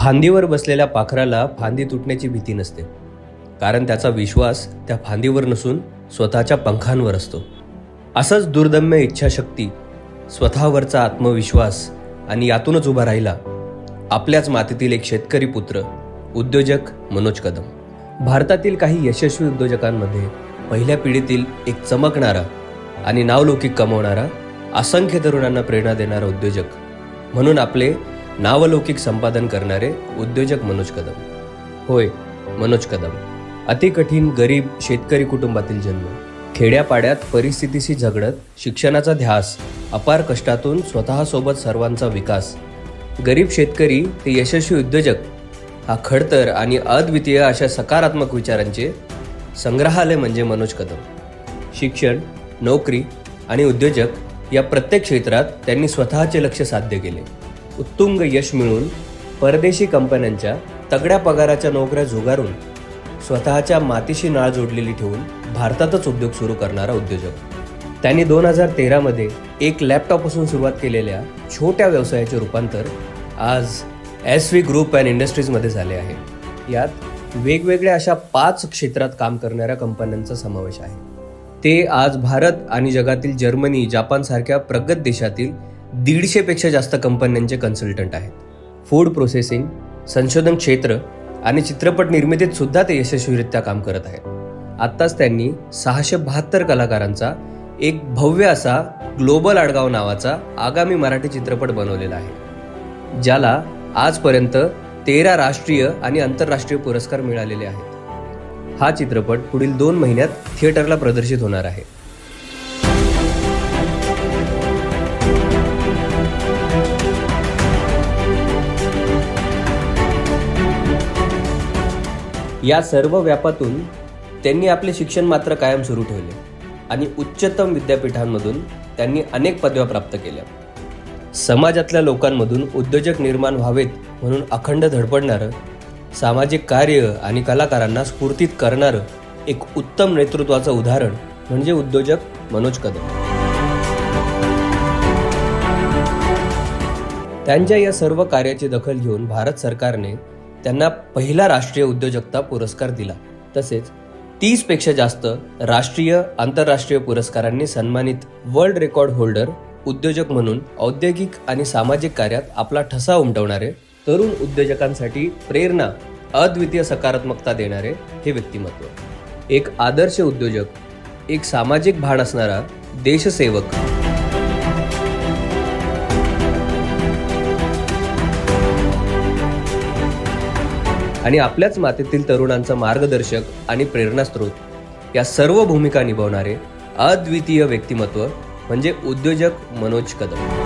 फांदीवर बसलेल्या पाखराला फांदी तुटण्याची भीती नसते. कारण त्याचा विश्वास त्या फांदीवर नसून स्वतःच्या पंखांवर असतो. असंच दुर्दम्य इच्छाशक्ती स्वतःवरचा आत्मविश्वास आणि यातूनच उभा राहिला आपल्याच मातीतील एक शेतकरी पुत्र उद्योजक मनोज कदम. भारतातील काही यशस्वी उद्योजकांमध्ये पहिल्या पिढीतील एक चमकणारा आणि नावलौकिक कमवणारा असंख्य तरुणांना प्रेरणा देणारा उद्योजक म्हणून आपले नावलौकिक संपादन करणारे उद्योजक मनोज कदम. होय मनोज कदम. अतिकठीण गरीब शेतकरी कुटुंबातील जन्म. खेड्यापाड्यात परिस्थितीशी झगडत शिक्षणाचा ध्यास अपार कष्टातून स्वतःसोबत सर्वांचा विकास. गरीब शेतकरी ते यशस्वी उद्योजक. हा खडतर आणि अद्वितीय अशा सकारात्मक विचारांचे संग्रहालय म्हणजे मनोज कदम. शिक्षण नोकरी आणि उद्योजक या प्रत्येक क्षेत्रात त्यांनी स्वतःचे लक्ष साध्य केले. उत्तुंग यश मिळवून परदेशी कंपन्यांच्या तगड्या पगाराच्या नोकऱ्या झुगारून स्वतःच्या मातीशी नाळ जोडलेली ठेवून भारतातच उद्योग सुरू करणारा उद्योजक. त्यांनी दोन हजार तेरामध्ये एक लॅपटॉपपासून सुरुवात केलेल्या छोट्या व्यवसायाचे रूपांतर आज एस व्ही ग्रुप अँड इंडस्ट्रीजमध्ये झाले आहे. यात वेगवेगळ्या अशा पाच क्षेत्रात काम करणाऱ्या कंपन्यांचा समावेश आहे. ते आज भारत आणि जगातील जर्मनी जपानसारख्या प्रगत देशातील दीडशेपेक्षा जास्त कंपन्यांचे कन्सल्टंट आहेत. फूड प्रोसेसिंग संशोधन क्षेत्र आणि चित्रपट निर्मितीत सुद्धा ते यशस्वीरित्या काम करत आहेत. आत्ताच त्यांनी सहाशे बहात्तर कलाकारांचा एक भव्य असा ग्लोबल आडगाव नावाचा आगामी मराठी चित्रपट बनवलेला आहे. ज्याला आजपर्यंत तेरा राष्ट्रीय आणि आंतरराष्ट्रीय पुरस्कार मिळालेले आहेत. हा चित्रपट पुढील दोन महिन्यात थिएटरला प्रदर्शित होणार आहे. या सर्व व्यापातून त्यांनी आपले शिक्षण मात्र कायम सुरू ठेवले आणि उच्चतम विद्यापीठांमधून त्यांनी अनेक पदव्या प्राप्त केल्या. समाजातल्या लोकांमधून उद्योजक निर्माण व्हावेत म्हणून अखंड धडपडणारं सामाजिक कार्य आणि कलाकारांना स्फूर्तीत करणारं एक उत्तम नेतृत्वाचं उदाहरण म्हणजे उद्योजक मनोज कदम. त्यांच्या या सर्व कार्याची दखल घेऊन भारत सरकारने त्यांना पहिला राष्ट्रीय उद्योजकता पुरस्कार दिला. तसेच तीसपेक्षा जास्त राष्ट्रीय आंतरराष्ट्रीय पुरस्कारांनी सन्मानित वर्ल्ड रेकॉर्ड होल्डर उद्योजक म्हणून औद्योगिक आणि सामाजिक कार्यात आपला ठसा उमटवणारे तरुण उद्योजकांसाठी प्रेरणा अद्वितीय सकारात्मकता देणारे हे व्यक्तिमत्व. एक आदर्श उद्योजक एक सामाजिक भान असणारा देशसेवक. आणि आपल्याच मातेतील तरुणांचा मार्गदर्शक आणि प्रेरणास्रोत या सर्व भूमिका निभावणारे अद्वितीय व्यक्तिमत्व म्हणजे उद्योजक मनोज कदम.